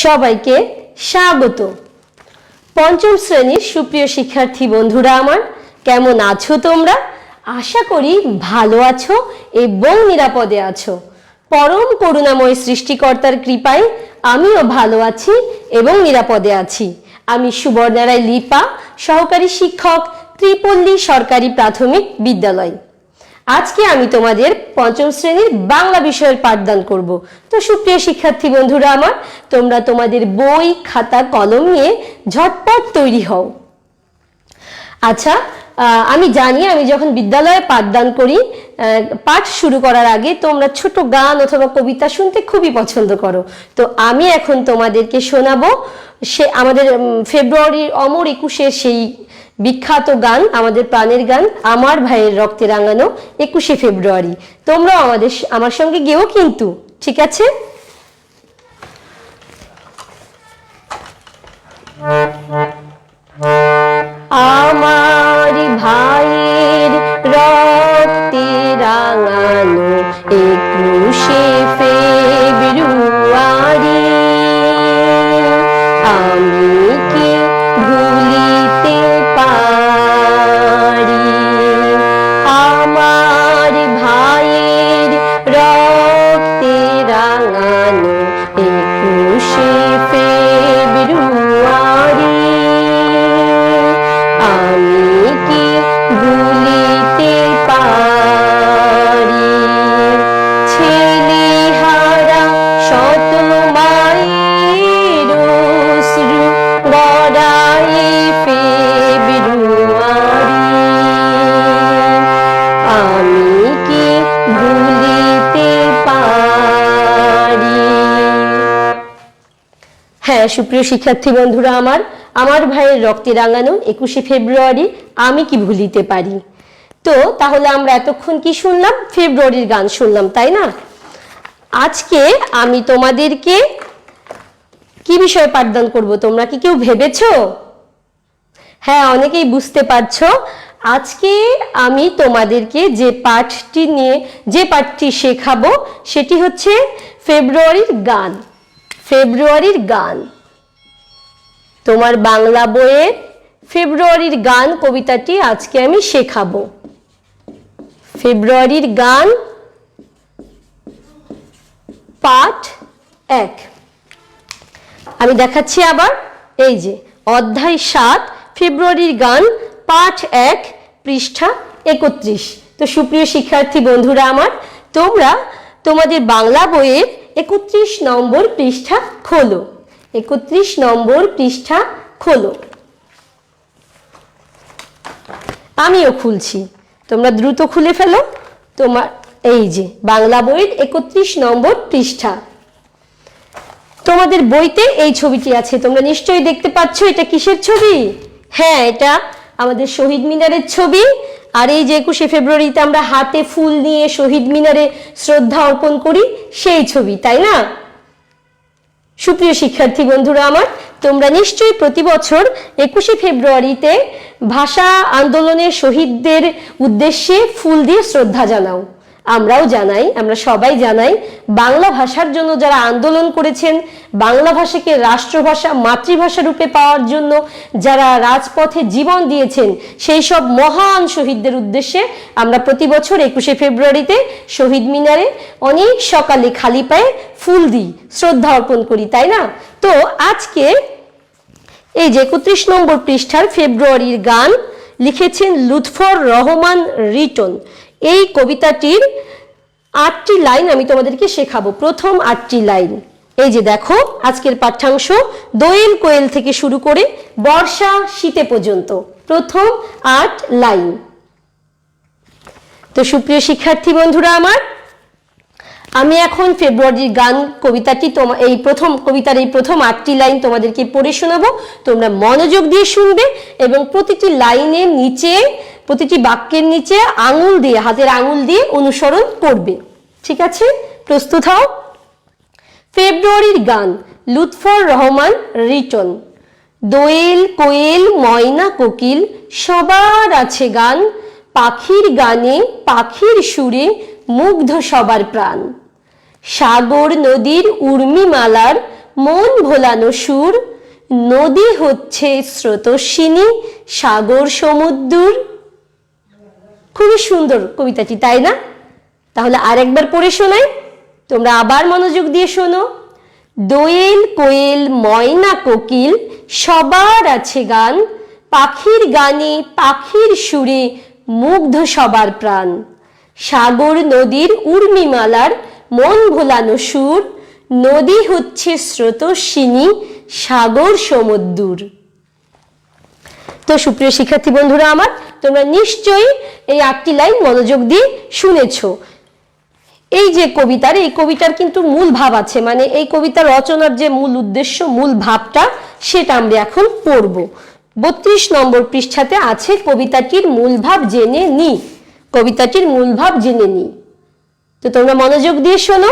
সবাইকে স্বাগত। পঞ্চম শ্রেণির সুপ্রিয় শিক্ষার্থী বন্ধুরা আমার, কেমন আছো তোমরা? আশা করি ভালো আছো এবং নিরাপদে আছো। পরম করুণাময় সৃষ্টিকর্তার কৃপায় আমিও ভালো আছি এবং নিরাপদে আছি। আমি সুবর্ণা রায় লিপা, সহকারী শিক্ষক, ত্রিপল্লী সরকারি প্রাথমিক বিদ্যালয়। আজকে আমি তোমাদের পঞ্চম শ্রেণির বাংলা বিষয়ের পাঠদান করব। তো সুপ্রিয় শিক্ষার্থী বন্ধুরা আমার, তোমরা তোমাদের বই, খাতা, কলম নিয়ে ঝটপট তৈরি হও। আচ্ছা আমি জানি আমি যখন বিদ্যালয়ে পাঠদান করি পাঠ শুরু করার আগে তোমরা ছোট গান অথবা কবিতা শুনতে খুবই পছন্দ করো। তো আমি এখন তোমাদেরকে শোনাবো, সে আমাদের ফেব্রুয়ারির অমর একুশের সেই বিখ্যাত গান, আমাদের প্রাণের গান, আমার ভাইয়ের রক্তে রাঙানো একুশে ফেব্রুয়ারি। তোমরাও আমাদের আমার সঙ্গে গেও কিন্তু, ঠিক আছে? আমার হ্যাঁ সুপ্রিয় শিক্ষার্থী বন্ধুরা আমার আমার ভাইয়ের রক্তে রাঙানো একুশে ফেব্রুয়ারি আমি কি ভুলিতে পারি? তো তাহলে আমরা এতক্ষণ কি শুনলাম? ফেব্রুয়ারির গান শুনলাম, তাই না? আজকে আমি তোমাদেরকে কি বিষয়ে পাঠদান করব, তোমরা কি কেউ ভেবেছো? হ্যাঁ অনেকেই বুঝতে পারছ। আজকে আমি তোমাদেরকে যে পাঠটি নিয়ে, যে পাঠটি শেখাবো, সেটি হচ্ছে ফেব্রুয়ারির গান ফেব্রুয়ারির গান। তোমার বাংলা বইয়ের ফেব্রুয়ারির গান কবিতাটি আজকে আমি শেখাবো। ফেব্রুয়ারির গান, পাঠ এক। আমি দেখাচ্ছি আবার, এই যে, অধ্যায় সাত, ফেব্রুয়ারির গান, পাঠ এক, পৃষ্ঠা একত্রিশ। তো সুপ্রিয় শিক্ষার্থী বন্ধুরা আমার, তোমরা তোমাদের বাংলা বইয়ের একত্রিশ নম্বর পৃষ্ঠা খোলো। একত্রিশ নম্বর পৃষ্ঠা খোলো। আমিও খুলছি। তোমরা দ্রুত খুলে ফেলো। তোমার, এই যে, বাংলা বইয়ের একত্রিশ নম্বর পৃষ্ঠা। তোমাদের বইতে এই ছবিটি আছে। তোমরা নিশ্চয়ই দেখতে পাচ্ছ, এটা কিসের ছবি? হ্যাঁ এটা আমাদের শহীদ মিনারের ছবি। আর এই যে একুশে ফেব্রুয়ারিতে আমরা হাতে ফুল নিয়ে শহীদ মিনারে শ্রদ্ধা অর্পণ করি, সেই ছবি, তাই না? সুপ্রিয় শিক্ষার্থী বন্ধুরা আমার, তোমরা নিশ্চয়ই প্রতি বছর একুশে ফেব্রুয়ারিতে ভাষা আন্দোলনের শহীদদের উদ্দেশ্যে ফুল দিয়ে শ্রদ্ধা জানাও। আমরাও জানাই, আমরা সবাই জানাই, বাংলা ভাষার জন্য যারা আন্দোলন করেছেন, বাংলা ভাষাকে রাষ্ট্রভাষা, মাতৃভাষা রূপে পাওয়ার জন্য যারা রাজপথে জীবন দিয়েছেন, সেই সব মহান শহীদদের উদ্দেশ্যে আমরা প্রতি বছর একুশে ফেব্রুয়ারিতে শহীদ মিনারে অনেক সকালে খালি পায়ে ফুল দিই, শ্রদ্ধা অর্পণ করি, তাই না? তো আজকে এই যে একত্রিশ নম্বর পৃষ্ঠার ফেব্রুয়ারির গান লিখেছেন লুৎফর রহমান রিটন। এই কবিতাটির আটটি লাইন আমি তোমাদেরকে শেখাবো। প্রথম আটটি লাইন, এই যে দেখো, আজকের পাঠ্যাংশ দোয়েল কোয়েল থেকে শুরু করে বর্ষা শীতে পর্যন্ত। প্রথম আট লাইন। তো সুপ্রিয় শিক্ষার্থী বন্ধুরা আমার, আমি এখন ফেব্রুয়ারির গান কবিতাটি তোমার এই প্রথম কবিতার এই প্রথম আটটি লাইন তোমাদেরকে পড়ে শোনাবো। তোমরা মনোযোগ দিয়ে শুনবে এবং প্রতিটি লাইনের নিচে প্রতিটি বাক্যের নিচে আঙুল দিয়ে, হাতের আঙুল দিয়ে অনুসরণ করবে। ঠিক আছে? প্রস্তুত হও। ফেব্রুয়ারির গান, লুৎফর রহমান রিটন। দোয়েল, কোয়েল, ময়না, কোকিল, সবার আছে গান, পাখির গানে, পাখির সুরে মুগ্ধ সবার প্রাণ। সাগর নদীর উর্মিমালার মন ভোলানো সুর, নদী হচ্ছে স্রোতস্বিনী, সাগর সমুদ্র খুবই সুন্দর কবিতাটি, তাই না? তাহলে আরেকবার পড়ে শোনাই। তোমরা আবার মনোযোগ দিয়ে শোনো। দোয়েল কোয়েল ময়না কোকিল, সবার আছে গান। পাখির গানে, পাখির সুরে মুগ্ধ সবার প্রাণ। সাগর নদীর উর্মিমালার মন ভোলানো সুর। নদী হচ্ছে স্রোতস্বিনী, সাগর সমুদ্র তো সুপ্রিয় শিক্ষার্থী বন্ধুরা আমার তোমরা নিশ্চয়ই এই আটটি লাইন মনোযোগ দিয়ে শুনেছো। এই যে কবিতার, এই কবিতার কিন্তু মূল ভাব আছে মানে এই কবিতা রচনার যে মূল উদ্দেশ্য, মূল ভাবটা, সেটা আমরা এখন পড়ব। বত্রিশ নম্বর পৃষ্ঠাতে আছে কবিতাটির মূল ভাব জেনে নি। কবিতাটির মূল ভাব জেনে নি। তো তোমরা মনোযোগ দিয়ে শোনো।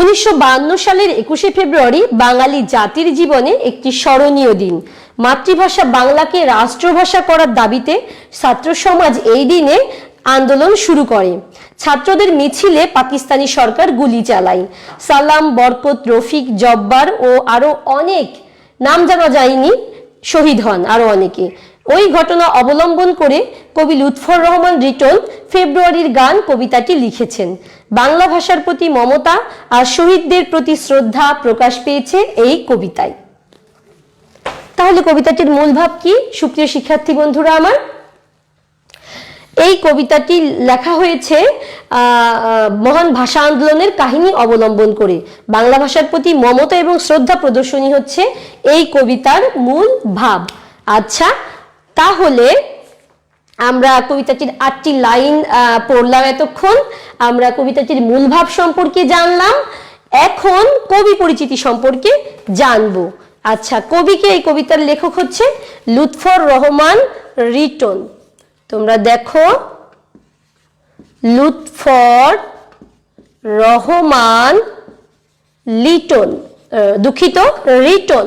উনিশশো বায়ান্ন সালের একুশে ফেব্রুয়ারি বাঙালি জাতির জীবনে একটি স্মরণীয় দিন। মাতৃভাষা বাংলাকে রাষ্ট্রভাষা করার দাবিতে ছাত্র সমাজ এই দিনে আন্দোলন শুরু করে। ছাত্রদের মিছিলে পাকিস্তানি সরকার গুলি চালায়। সালাম, বরকত, রফিক, জব্বার ও আরও অনেক নাম জানা যায়নি, শহীদ হন আরও অনেকে। ওই ঘটনা অবলম্বন করে কবি লুৎফর রহমান রিটন ফেব্রুয়ারির গান কবিতাটি লিখেছেন। বাংলা ভাষার প্রতি মমতা আর শহীদদের প্রতি শ্রদ্ধা প্রকাশ পেয়েছে এই কবিতায়। তাহলে কবিতাটির মূল ভাব কি? সুপ্রিয় শিক্ষার্থী বন্ধুরা আমার, এই কবিতাটি লেখা হয়েছে মহান ভাষা আন্দোলনের কাহিনী অবলম্বন করে। বাংলা ভাষার প্রতি মমতা এবং শ্রদ্ধা প্রদর্শনী হচ্ছে এই কবিতার মূল ভাব। আচ্ছা তাহলে আমরা কবিতাটির আটটি লাইন পড়লাম এতক্ষণ। আমরা কবিতাটির মূল ভাব সম্পর্কে জানলাম। এখন কবি পরিচিতি সম্পর্কে জানব। আচ্ছা কবিকে এই কবিতার লেখক হচ্ছে লুৎফর রহমান রিটন। তোমরা দেখো, লুৎফর রহমান লিটন দুঃখিত, রিটন।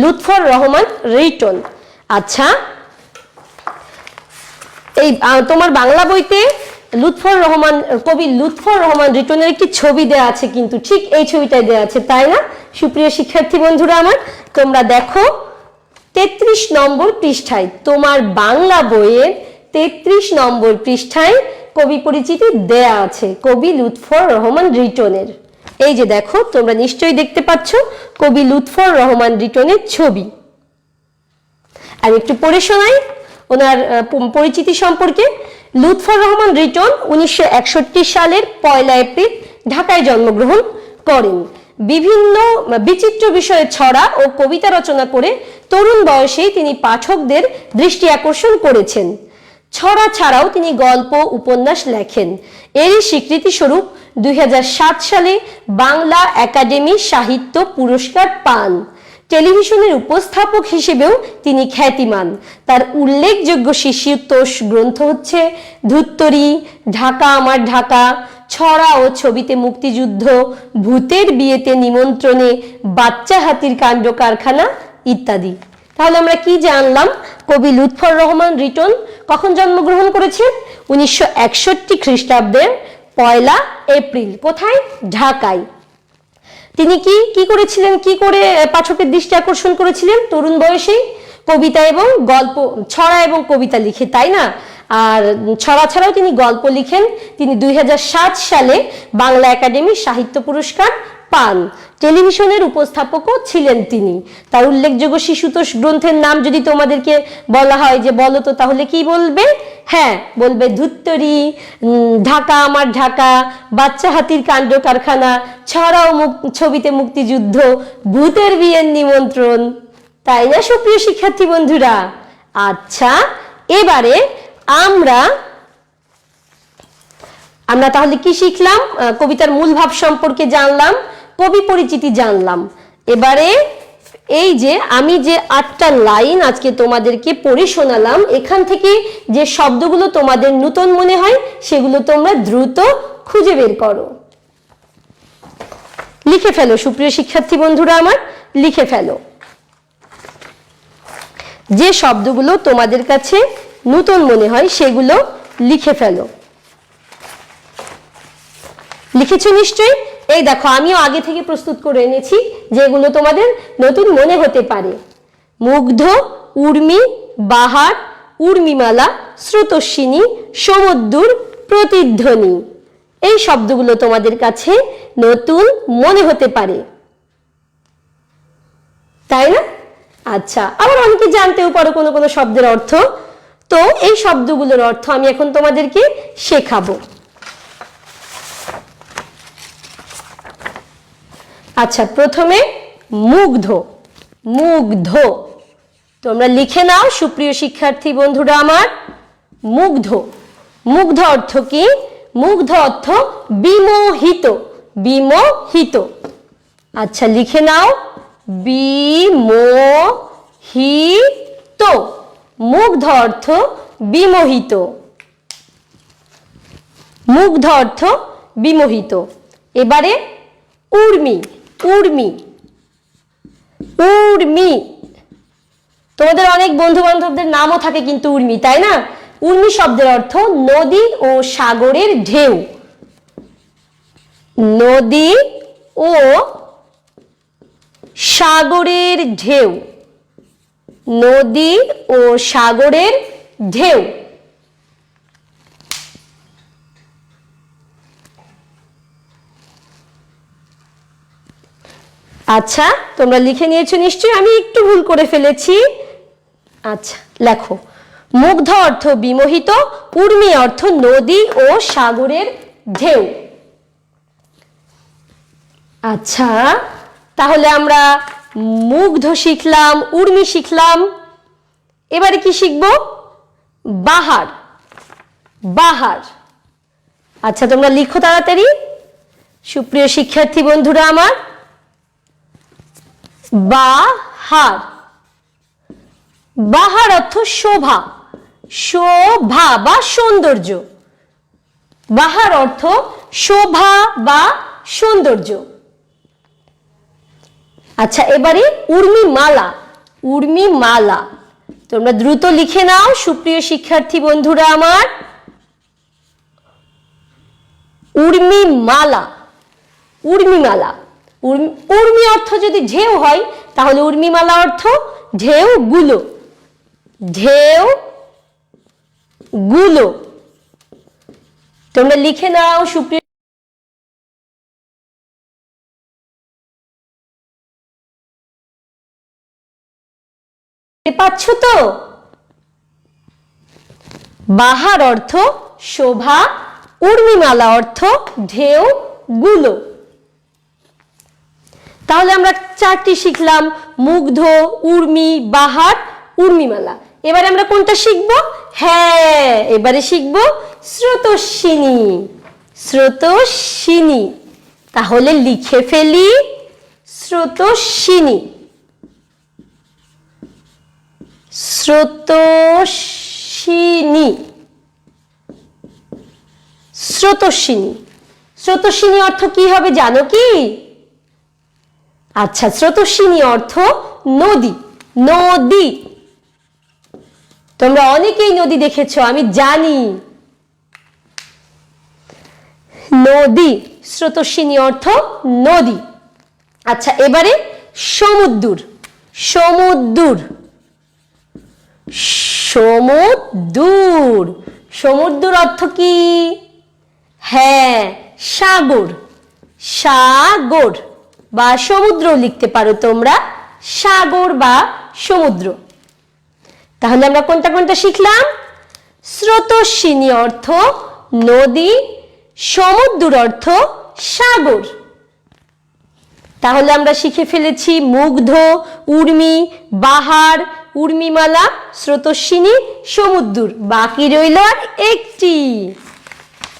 লুৎফর রহমান রিটন। আচ্ছা এই তোমার বাংলা বইতে লুৎফর রহমান, কবি লুৎফর রহমান রিটনের একটি ছবি দেওয়া আছে কিন্তু ঠিক এই ছবিটাই দেওয়া আছে, তাই না? সুপ্রিয় শিক্ষার্থী বন্ধুরা আমার, তোমরা দেখো, তেত্রিশ নম্বর পৃষ্ঠায়, তোমার বাংলা বইয়ের তেত্রিশ নম্বর পৃষ্ঠায় কবি পরিচিতি দেয়া আছে, কবি লুৎফর রহমান রিটনের। এই যে দেখো, তোমরা নিশ্চয়ই দেখতে পাচ্ছ, কবি লুৎফর রহমান রিটনের ছবি। আর একটু পড়ে শোনাই, ওনার পরিচিতি সম্পর্কে। লুৎফর রহমান রিটন উনিশশো একষট্টি সালের পয়লা এপ্রিল ঢাকায় জন্মগ্রহণ করেন। বিভিন্ন বিচিত্র বিষয়ে ছড়া ও কবিতা রচনা করে তরুণ বয়সেই তিনি পাঠকদের দৃষ্টি আকর্ষণ করেছেন। ছড়া ছাড়াও তিনি গল্প, উপন্যাস লেখেন। এরই স্বীকৃতি স্বরূপ দুই সালে বাংলা একাডেমি সাহিত্য পুরস্কার পান। টেলিভিশনের উপস্থাপক হিসেবেও তিনি খ্যাতিমান। তার উল্লেখযোগ্য শিষ্যতোষ গ্রন্থ হচ্ছে ধুত্তরি, ঢাকা আমার ঢাকা, ছড়া ও ছবিতে মুক্তিযুদ্ধ, ভূতের বিয়েতে নিমন্ত্রণে, বাচ্চা হাতির কাণ্ড কারখানা ইত্যাদি। তাহলে আমরা কি জানলাম? কবি লুৎফর রহমান রিটন কখন জন্মগ্রহণ করেছেন? উনিশশো একষট্টি খ্রিস্টাব্দের পয়লা এপ্রিল, কোথায়? ঢাকায়। তিনি কি কি করেছিলেন, কি করে পাঠকের দৃষ্টি আকর্ষণ করেছিলেন? তরুণ বয়সেই কবিতা এবং গল্প, ছড়া এবং কবিতা লিখে, তাই না? আর ছড়া ছাড়াও তিনি গল্প লিখেন। তিনি দুই হাজার সাত সালে বাংলা একাডেমি সাহিত্য পুরস্কার পান। টেলিভিশনের উপস্থাপকও ছিলেন তিনি। তার উল্লেখযোগ্য শিশুতোষ গ্রন্থের নাম যদি তোমাদেরকে বলা হয় যে বলো তো তাহলে কি বলবে? হ্যাঁ বলবে ধুত্তরি ঢাকা আমার ঢাকা, বাচ্চা হাতির কাণ্ড কারখানা, ছড়াও ছবিতে মুক্তিযুদ্ধ, ভূতের বিয়ের নিমন্ত্রণ। তাই না সুপ্রিয় শিক্ষার্থী বন্ধুরা? আচ্ছা এবারে আমরা আমরা তাহলে কি শিখলাম? কবিতার মূল ভাব সম্পর্কে জানলাম। কবি পরিচিতি জানলাম। এবারে এই যে আমি যে আটটা লাইন আজকে তোমাদেরকে পড়ে শোনালাম, এখান থেকে যে শব্দগুলো তোমাদের নূতন মনে হয়, সেগুলো তোমরা দ্রুত খুঁজে বের করো। লিখে ফেলো, সুপ্রিয় শিক্ষার্থী বন্ধুরা আমার, লিখে ফেলো। যে শব্দগুলো তোমাদের কাছে নূতন মনে হয়, সেগুলো লিখে ফেলো। লিখেছো নিশ্চয়ই? এই দেখো, আমিও আগে থেকে প্রস্তুত করে এনেছি যেগুলো তোমাদের নতুন মনে হতে পারে। মুগ্ধ, উর্মি, বাহার, উর্মিমালা, স্রোতস্বিনী সমুদ্র প্রতিধ্বনি। এই শব্দগুলো তোমাদের কাছে নতুন মনে হতে পারে। তাই না? আচ্ছা আবার অনেকে জানতেও পারো কোনো কোনো শব্দের অর্থ। তো এই শব্দগুলোর অর্থ আমি এখন তোমাদেরকে শেখাবো। আচ্ছা প্রথমে মুগ্ধ মুগ্ধ। তোমরা লিখে নাও, সুপ্রিয় শিক্ষার্থী বন্ধুরা আমার, মুগ্ধ। মুগ্ধ অর্থ কি? মুগ্ধ অর্থ বিমোহিত বিমোহিত। আচ্ছা লিখে নাও, বিমোহিত। মুগ্ধ অর্থ বিমোহিত। মুগ্ধ অর্থ বিমোহিত। এবারে উর্মি। উর্মি। উর্মি। তোমাদের অনেক বন্ধু বান্ধবদের নামও থাকে কিন্তু উর্মি, তাই না? উর্মি শব্দের অর্থ নদী ও সাগরের ঢেউ। নদী ও সাগরের ঢেউ। নদী ও সাগরের ঢেউ। আচ্ছা তোমরা লিখে নিয়েছো নিশ্চয়ই, আমি একটু ভুল করে ফেলেছি। আচ্ছা লেখো। মুগ্ধ অর্থ বিমোহিত, উর্মি অর্থ নদী ও সাগরের ঢেউ। আচ্ছা তাহলে আমরা মুগ্ধ শিখলাম, উর্মি শিখলাম। এবারে কি শিখব? বাহার। বাহার। আচ্ছা তোমরা লিখো তাড়াতাড়ি। সুপ্রিয় শিক্ষার্থী বন্ধুরা আমার বাহার। বাহার অর্থ শোভা। শোভা বা সৌন্দর্য। বাহার অর্থ শোভা বা সৌন্দর্য। আচ্ছা এবারে উর্মিমালা। উর্মিমালা। তোমরা দ্রুত লিখে নাও, সুপ্রিয় শিক্ষার্থী বন্ধুরা আমার। উর্মি উর্মিমালা। উর্মিমালা। উর্মি অর্থ যদি ঢেউ হয়, তাহলে উর্মিমালা অর্থ ঢেউ গুলো। ঢেউ গুলো। তোমরা লিখে নাও সুপ্রিয় পাচ্ছ তো? বাহার অর্থ শোভা, উর্মিমালা অর্থ ঢেউ গুলো। তাহলে আমরা চারটি শিখলাম মুগ্ধ, উর্মি, বাহার, উর্মিমালা। এবারে আমরা কোনটা শিখব? হ্যাঁ এবারে শিখব স্রোতস্বিনী। স্রোতস্বিনী। তাহলে লিখে ফেলি স্রোতস্বিনী। স্রোতস্বিনী। স্রোতস্বিনী। স্রোতস্বিনী অর্থ কি হবে জানো কি? আচ্ছা স্রোতস্বিনী অর্থ নদী নদী। তোমরা অনেকেই নদী দেখেছ, আমি জানি। নদী, স্রোতস্বিনী অর্থ নদী। আচ্ছা এবারে সমুদ্র সমুদ্র সমুদ্র সমুদ্র অর্থ কি? হ্যাঁ সাগর সাগর। বা সমুদ্র লিখতে পারো তোমরা, সাগর বা সমুদ্র। তাহলে আমরা কোনটা কোনটা শিখলাম? স্রোতস্বিনী অর্থ নদী, সমুদ্র অর্থ সাগর। তাহলে আমরা শিখে ফেলেছি মুগ্ধ, উর্মি, বাহার, উর্মিমালা, স্রোতস্বিনী, সমুদ্র। বাকি রইল আর একটি।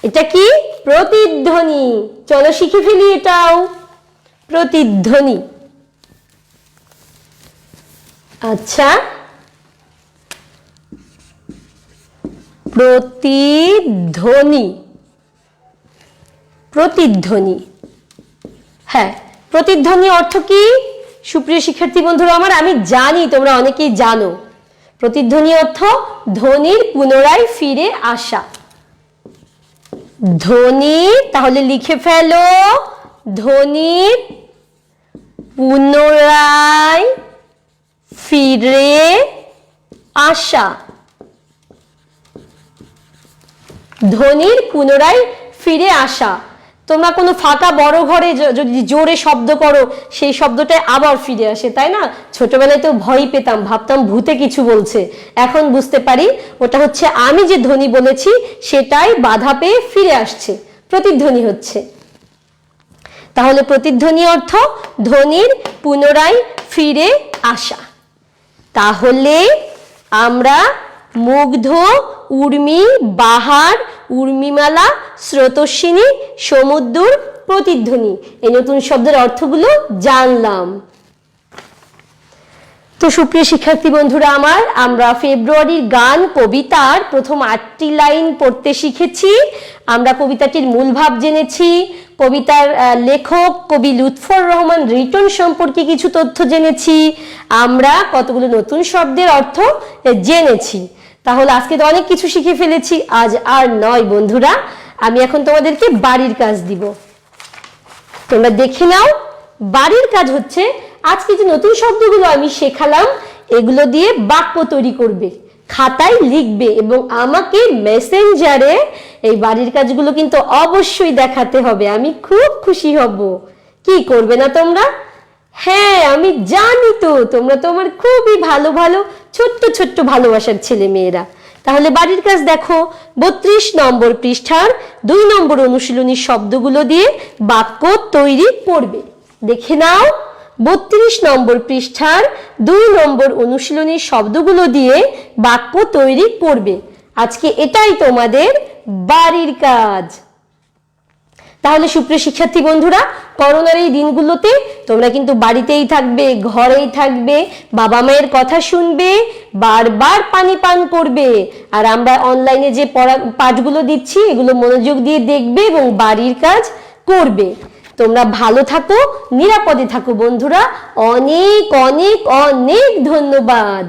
এটা কি? প্রতিধ্বনি। চলো শিখে ফেলি এটাও। প্রতিধ্বনি। আচ্ছা। প্রতিধ্বনি। প্রতিধ্বনি। হ্যাঁ প্রতিধ্বনি অর্থ কি? সুপ্রিয় শিক্ষার্থী বন্ধুরা, আমার আমি জানি, তোমরা অনেকেই জানো। প্রতিধ্বনি অর্থ ধ্বনির পুনরায় ফিরে আসা। ধ্বনি, তাহলে লিখে ফেলো। ধনীর পুনরায় ফিরে আসা। ধনীর পুনরায় ফিরে আসা। তোমরা কোনো ফাঁকা বড় ঘরে যদি জোরে শব্দ করো, সেই শব্দটা আবার ফিরে আসে, তাই না? ছোটবেলায় তো ভয় পেতাম, ভাবতাম ভূতে কিছু বলছে। এখন বুঝতে পারি, ওটা হচ্ছে আমি যে ধ্বনি বলেছি, সেটাই বাধা পেয়ে ফিরে আসছে, প্রতিধ্বনি হচ্ছে। তাহলে প্রতিধ্বনি অর্থ ধ্বনির পুনরায় ফিরে আসা। তাহলে আমরা মুগ্ধ, উর্মি, বাহার, উর্মিমালা, স্রোতস্বিনী সমুদ্র প্রতিধ্বনি এই নতুন শব্দের অর্থগুলো জানলাম। তো সুপ্রিয় শিক্ষার্থী বন্ধুরা আমার, আমরা ফেব্রুয়ারির গান, কবিতার প্রথম আটটি লাইন পড়তে শিখেছি। আমরা কবিতাটির মূল ভাব জেনেছি। কবিতার লেখক কবি লুৎফর রহমান রিটন সম্পর্কে কিছু তথ্য জেনেছি। আমরা কতগুলো নতুন শব্দের অর্থ জেনেছি। তাহলে আজকে তো অনেক কিছু শিখে ফেলেছি, আজ আর নয় বন্ধুরা। আমি এখন তোমাদেরকে বাড়ির কাজ দিব। তোমরা দেখে নাও, বাড়ির কাজ হচ্ছে আজকে যে নতুন শব্দগুলো আমি শেখালাম, এগুলো দিয়ে বাক্য তৈরি করবে। খাতায় লিখবে এবং আমাকে মেসেঞ্জারে এই বাড়ির কাজগুলো কিন্তু অবশ্যই দেখাতে হবে। আমি খুব খুশি হব। কি করবে না তোমরা? হ্যাঁ আমি জানি তো, তোমরা তোমার খুবই ভালো ভালো, ছোট্ট ছোট্ট ভালোবাসার ছেলে মেয়েরা তাহলে বাড়ির কাজ দেখো, বত্রিশ নম্বর পৃষ্ঠার দুই নম্বর অনুশীলনী শব্দগুলো দিয়ে বাক্য তৈরি করবে। দেখে নাও। বত্রিশ নম্বর পৃষ্ঠার দুই নম্বর অনুশীলনী শব্দগুলো দিয়ে বাক্য তৈরি করবে। আজকে এটাই তোমাদের বাড়ির কাজ। তাহলে সুপ্রিয় শিক্ষার্থী বন্ধুরা, করোনার এই দিনগুলোতে তোমরা কিন্তু বাড়িতেই থাকবে, ঘরেই থাকবে, বাবা মায়ের কথা শুনবে, বারবার পানি পান করবে। আর আমরা অনলাইনে যে পড়া পাঠগুলো দিচ্ছি, এগুলো মনোযোগ দিয়ে দেখবে এবং বাড়ির কাজ করবে। তোমরা ভালো থাকো নিরাপদে থাকো বন্ধুরা। অনেক অনেক অনেক ধন্যবাদ।